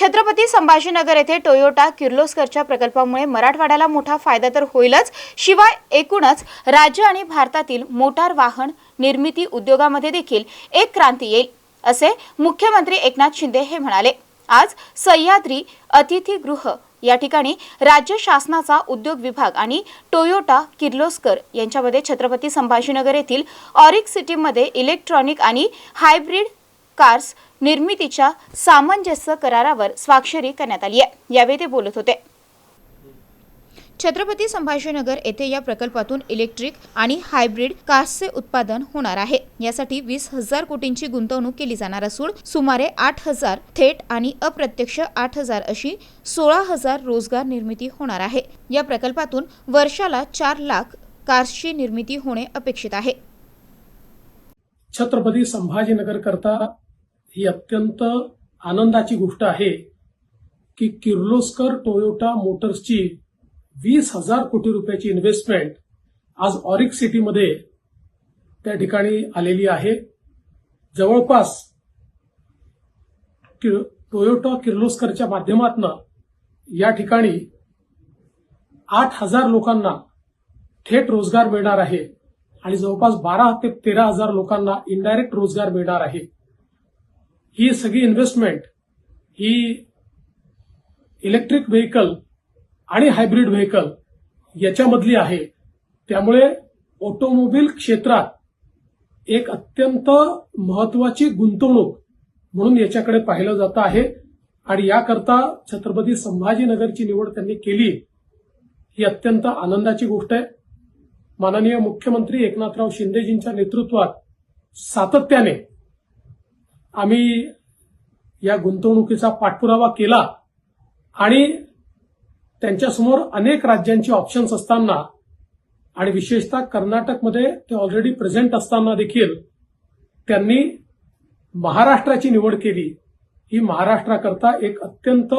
छत्रपती संभाजीनगर येथे टोयोटा किर्लोस्करच्या प्रकल्पामुळे मराठवाड्याला मोठा फायदा तर होईलच. शिवाय एकूणच राज्य आणि भारतातील मोटार वाहन निर्मिती उद्योगामध्ये देखील एक क्रांती येईल असे मुख्यमंत्री एकनाथ शिंदे हे म्हणाले. आज सह्याद्री अतिथीगृह या ठिकाणी राज्य शासनाचा उद्योग विभाग आणि टोयोटा किर्लोस्कर यांच्यामध्ये छत्रपती संभाजीनगर येथील ऑरिक सिटीमध्ये इलेक्ट्रॉनिक आणि हायब्रिड कार्स निर्मितीच्या सामंजस्य करारावर स्वाक्षरी करण्यात आली आहे. यावेळी ते बोलत होते. छत्रपती संभाजीनगर येथे या प्रकल्पातून इलेक्ट्रिक आणि हायब्रिड कार्सचे उत्पादन होणार आहे. यासाठी वीस हजार कोटींची गुंतवणूक केली जाणार असून सुमारे आठ हजार थेट आणि अप्रत्यक्ष आठ हजार अशी सोळा हजार रोजगार निर्मिती होणार आहे. या प्रकल्पातून वर्षाला चार लाख कार्सची निर्मिती होणे अपेक्षित आहे. छत्रपती संभाजीनगर करता ही अत्यंत आनंदाची गोष्ट आहे की किर्लोस्कर टोयोटा मोटर्सची वीस हजार कोटी रुपयाची इन्व्हेस्टमेंट आज ऑरिक सिटीमध्ये त्या ठिकाणी आलेली आहे. जवळपास कि- टोयोटा किर्लोस्करच्या माध्यमातून या ठिकाणी आठ हजार लोकांना थेट रोजगार मिळणार आहे आणि जवळपास बारा ते तेरा हजार लोकांना इनडायरेक्ट रोजगार मिळणार आहे. ही सगळी इन्व्हेस्टमेंट ही इलेक्ट्रिक व्हेकल आणि हायब्रिड व्हेकल याच्यामधली आहे. त्यामुळे ऑटोमोबाईल क्षेत्रात एक अत्यंत महत्वाची गुंतवणूक म्हणून याच्याकडे पाहिलं जात आहे. आणि याकरता छत्रपती संभाजीनगरची निवड त्यांनी केली ही अत्यंत आनंदाची गोष्ट आहे. माननीय मुख्यमंत्री एकनाथराव शिंदेजींच्या नेतृत्वात सातत्याने आम्ही या गुंतवणुकीचा पाठपुरावा केला आणि त्यांच्यासमोर अनेक राज्यांचे ऑप्शन्स असताना आणि विशेषतः कर्नाटकमध्ये ते ऑलरेडी प्रेझेंट असताना देखील त्यांनी महाराष्ट्राची निवड केली. ही महाराष्ट्राकरता एक अत्यंत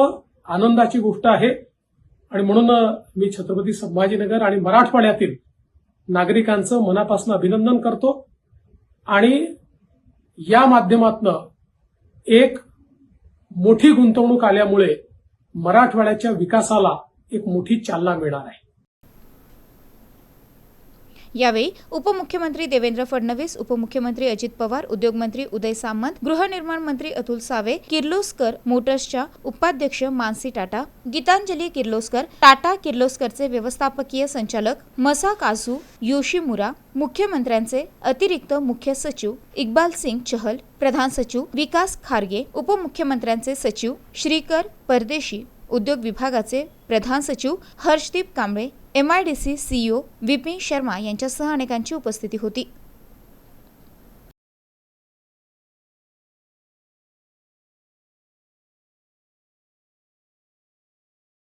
आनंदाची गोष्ट आहे. आणि म्हणून मी छत्रपती संभाजीनगर आणि मराठवाड्यातील नागरिकांचं मनापासून अभिनंदन करतो. आणि या माध्यमातनं एक मोठी गुंतवणूक आल्यामुळे मराठवाड्याच्या विकासाला एक मोठी चालना मिळणार आहे. यावेळी उपमुख्यमंत्री देवेंद्र फडणवीस उपमुख्यमंत्री अजित पवार उद्योगमंत्री उदय सामंत गृहनिर्माण मंत्री अतुल सावे किर्लोस्कर मोटर्सच्या उपाध्यक्ष मानसी टाटा गीतांजली किर्लोस्कर टाटा किर्लोस्करचे व्यवस्थापकीय संचालक मसा काझू योशिमुरा मुख्यमंत्र्यांचे अतिरिक्त मुख्य सचिव इक्बाल सिंग चहल प्रधान सचिव विकास खारगे उपमुख्यमंत्र्यांचे सचिव श्रीकर परदेशी उद्योग विभागाचे प्रधान सचिव Harshdeep Kamble M I D C CEO Vipin Sharma यांच्यासह अनेकांची उपस्थिती होती.